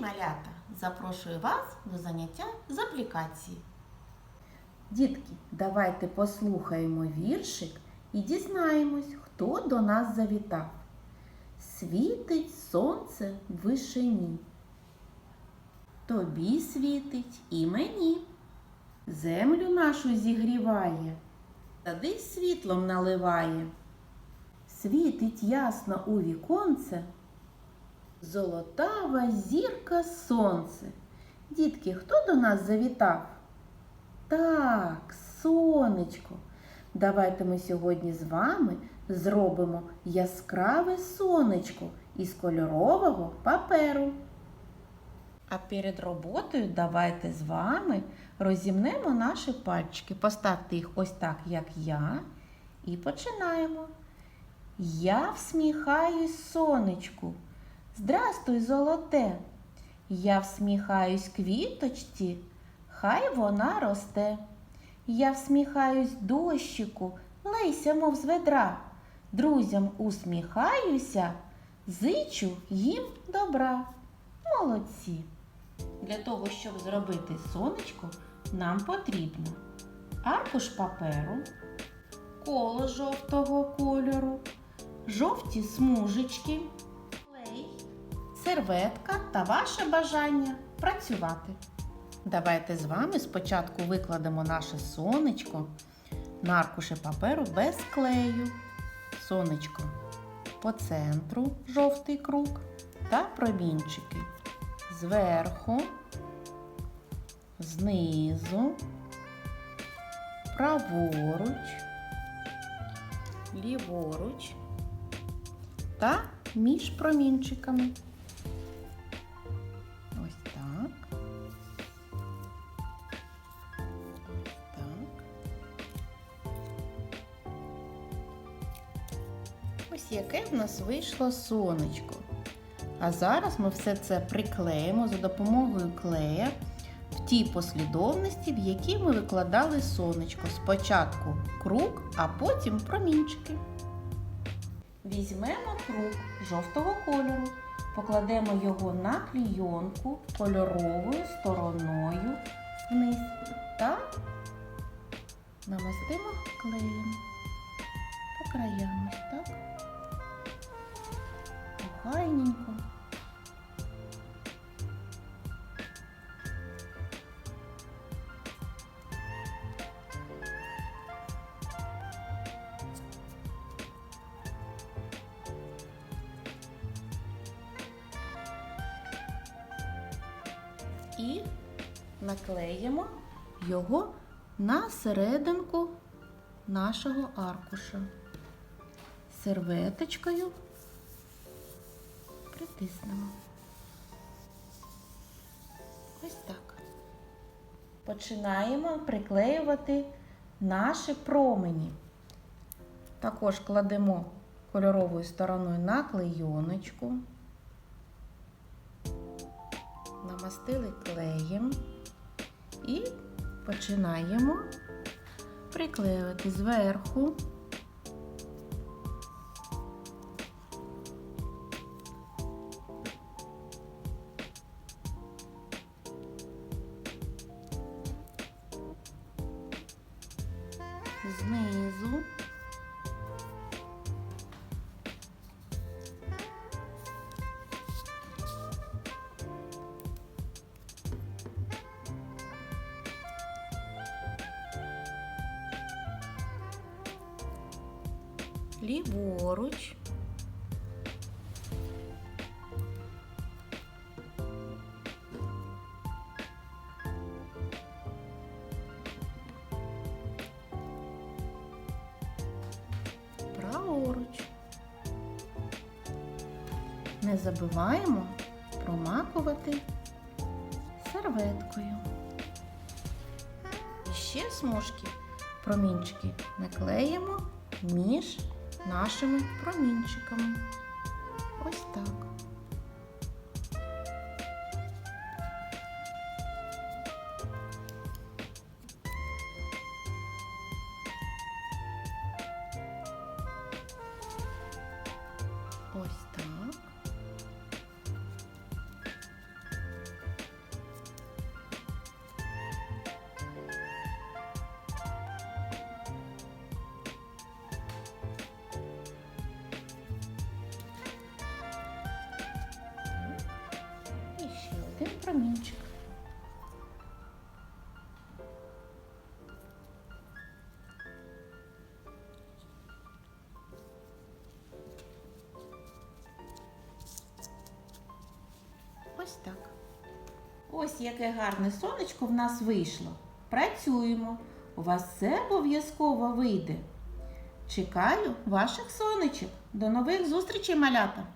малята! Запрошую вас до заняття з аплікації. Дітки, давайте послухаємо віршик і дізнаємось, хто до нас завітав. Світить сонце в вишині. Тобі світить і мені. Землю нашу зігріває, сади світлом наливає. Світить ясно у віконце, золотава зірка сонце. Дітки, хто до нас завітав? Так, сонечко. Давайте ми сьогодні з вами зробимо яскраве сонечко із кольорового паперу. А перед роботою давайте з вами розімнемо наші пальчики. Поставте їх ось так, як я. І починаємо. Я всміхаюсь сонечку. Здрастуй, золоте. Я всміхаюсь квіточці, хай вона росте. Я всміхаюсь дощику, лейся, мов з ведра. Друзям усміхаюся, зичу їм добра. Молодці! Для того, щоб зробити сонечко, нам потрібно аркуш паперу, коло жовтого кольору, жовті смужечки, серветка та ваше бажання працювати. Давайте з вами спочатку викладемо наше сонечко на аркуші паперу без клею. Сонечко по центру жовтий круг та промінчики зверху, знизу, праворуч, ліворуч та між промінчиками. Ось яке в нас вийшло сонечко. А зараз ми все це приклеїмо за допомогою клея в тій послідовності, в якій ми викладали сонечко. Спочатку круг, а потім промінчики. Візьмемо круг жовтого кольору, покладемо його на клійонку кольоровою стороною вниз та намастимо клеєм по краям так. Охайненько. І наклеїмо його на серединку нашого аркуша серветочкою притиснемо. Ось так. Починаємо приклеювати наші промені. Також кладемо кольоровою стороною на клейоночку, намастили клеєм і починаємо приклеювати зверху. Знизу. Ліворуч. Не забуваємо промакувати серветкою. І ще смужки промінчики наклеїмо між нашими промінчиками. Ось так. Промінчик. Ось так. Ось яке гарне сонечко в нас вийшло. Працюємо. У вас все обов'язково вийде. Чекаю ваших сонечок. До нових зустрічей, малята!